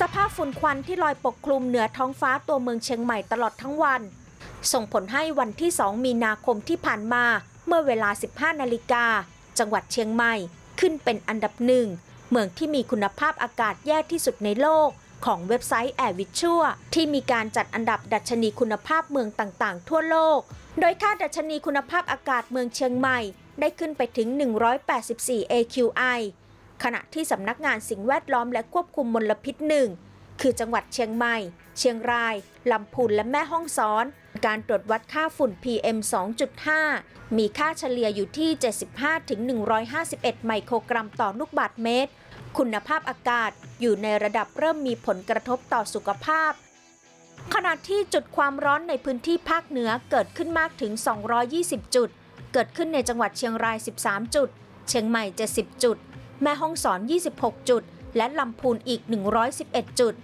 สภาพฝุ่นควันที่ลอยปกคลุมเหนือท้องฟ้าตัวเมืองเชียงใหม่ตลอดทั้งวัน ส่งผลให้วันที่ 2 มีนาคมที่ผ่านมา เมื่อเวลา 15 นาฬิกา จังหวัดเชียงใหม่ขึ้นเป็นอันดับหนึ่ง เมืองที่มีคุณภาพอากาศแย่ที่สุดในโลก ของเว็บไซต์แอร์วิชัวที่มีการจัดอันดับดัชนีคุณภาพเมืองต่างๆ ทั่วโลก โดยค่าดัชนีคุณภาพอากาศเมืองเชียงใหม่ ได้ขึ้นไปถึง 184 AQI ขณะที่สำนักงานสิ่งแวดล้อมและควบคุมมลพิษหนึ่งคือจังหวัดเชียงใหม่ เชียงราย ลำพูนและแม่ฮ่องสอน การตรวจวัดค่าฝุ่น PM 2.5 มีค่าเฉลี่ยอยู่ที่ 75-151 ไมโครกรัมต่อลูกบาศก์เมตร คุณภาพอากาศอยู่ในระดับเริ่มมีผลกระทบต่อสุขภาพ ขณะที่จุดความร้อนในพื้นที่ภาคเหนือเกิดขึ้นมากถึง 220 จุด เกิดขึ้นในจังหวัดเชียงราย 13 จุด เชียงใหม่ 70 จุด แม่ฮ่องสอน 26 จุด และลำพูนอีก 111 จุด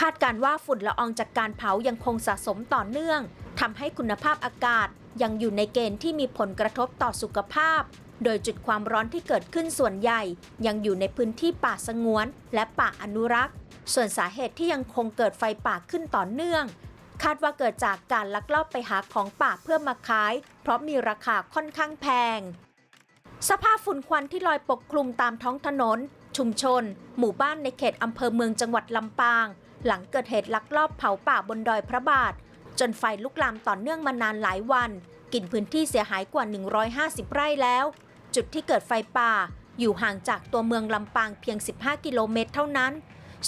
คาดการว่าฝุ่นละอองจากการเผายังคงสะสมต่อเนื่องทำให้คุณภาพอากาศยังอยู่ในเกณฑ์ที่มีผลกระทบต่อสุขภาพ โดยจุดความร้อนที่เกิดขึ้นส่วนใหญ่ ยังอยู่ในพื้นที่ป่าสงวน และป่าอนุรักษ์ ส่วนสาเหตุที่ยังคงเกิดไฟป่าขึ้นต่อเนื่อง คาดว่าเกิดจากการลักลอบไปหาของป่าเพื่อมาขาย เพราะมีราคาค่อนข้างแพง สภาพฝุ่นควันที่ลอยปกคลุมตามท้องถนน ชุมชน หมู่บ้านในเขตอำเภอเมืองจังหวัดลำปาง หลังเกิดเหตุลักลอบเผาป่าบนดอยพระบาท จนไฟลุกลามต่อเนื่องมานานหลายวัน กินพื้นที่เสียหายกว่า 150 ไร่แล้ว จุดที่เกิดไฟป่า อยู่ห่างจากตัวเมืองลำปางเพียง 15 กิโลเมตรเท่านั้น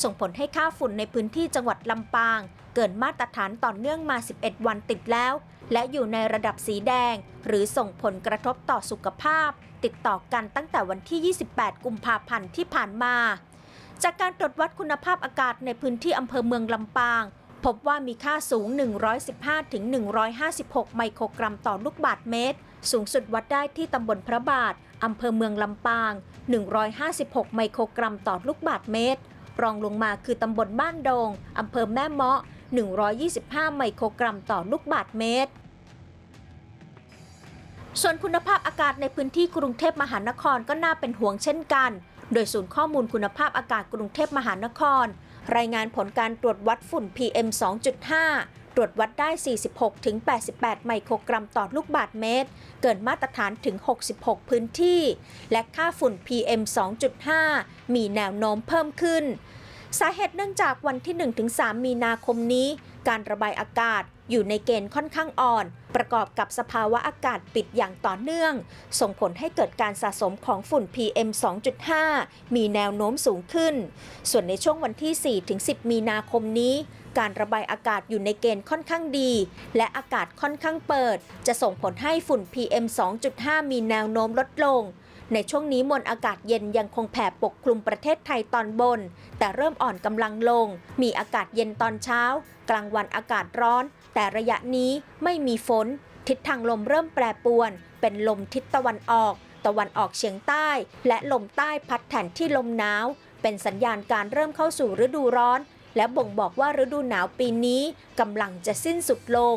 ส่งผลให้ค่าฝุ่นในพื้นที่จังหวัดลำปาง เกินมาตรฐานต่อเนื่องมา 11 วันติดแล้ว และอยู่ในระดับสีแดง หรือส่งผลกระทบต่อสุขภาพ ติดต่อกันตั้งแต่วันที่ 28 กุมภาพันธ์ที่ผ่านมา จากการตรวจวัดคุณภาพอากาศในพื้นที่อำเภอเมืองลำปาง พบว่ามีค่าสูง 115-156 ไมโครกรัมต่อลูกบาศก์เมตร สูงสุดวัดได้ที่ตำบลพระบาทอำเภอเมืองลำปาง 156 ไมโครกรัมต่อลูกบาศก์เมตร รองลงมาคือตำบลบ้านโดง อำเภอแม่เมาะ 125 ไมโครกรัมต่อลูกบาศก์เมตร ส่วนคุณภาพอากาศในพื้นที่กรุงเทพมหานครก็น่าเป็นห่วงเช่นกัน โดยศูนย์ข้อมูลคุณภาพอากาศกรุงเทพมหานคร รายงานผลการตรวจวัดฝุ่น PM 2.5ตรวจวัดได้ 46-88 ไมโครกรัมต่อลูกบาศก์เมตร เกินมาตรฐานถึง 66 พื้นที่ และค่าฝุ่น PM 2.5 มีแนวโน้มเพิ่มขึ้น สาเหตุเนื่องจากวันที่ 1-3 มีนาคมนี้ การระบายอากาศอยู่ในเกณฑ์ค่อนข้างอ่อน ประกอบกับสภาวะอากาศปิดอย่างต่อเนื่อง ส่งผลให้เกิดการสะสมของฝุ่น PM 2.5 มีแนวโน้มสูงขึ้น ส่วนในช่วงวันที่ 4-10 มีนาคมนี้ การระบายอากาศอยู่ในเกณฑ์ค่อนข้างดี และอากาศค่อนข้างเปิด จะส่งผลให้ฝุ่น PM 2.5 มีแนวโน้มลดลง ในช่วงนี้มวลอากาศเย็นยังคงแผ่ปกคลุมประเทศไทยตอนบน แต่เริ่มอ่อนกำลังลง มีอากาศเย็นตอนเช้า กลางวันอากาศร้อน แต่ระยะนี้ไม่มีฝน ทิศทางลมเริ่มแปรปรวน เป็นลมทิศตะวันออก ตะวันออกเฉียงใต้ และลมใต้พัดแทนที่ลมหนาว เป็นสัญญาณการเริ่มเข้าสู่ฤดูร้อน และบ่งบอกว่าฤดูหนาวปีนี้กำลังจะสิ้นสุดลง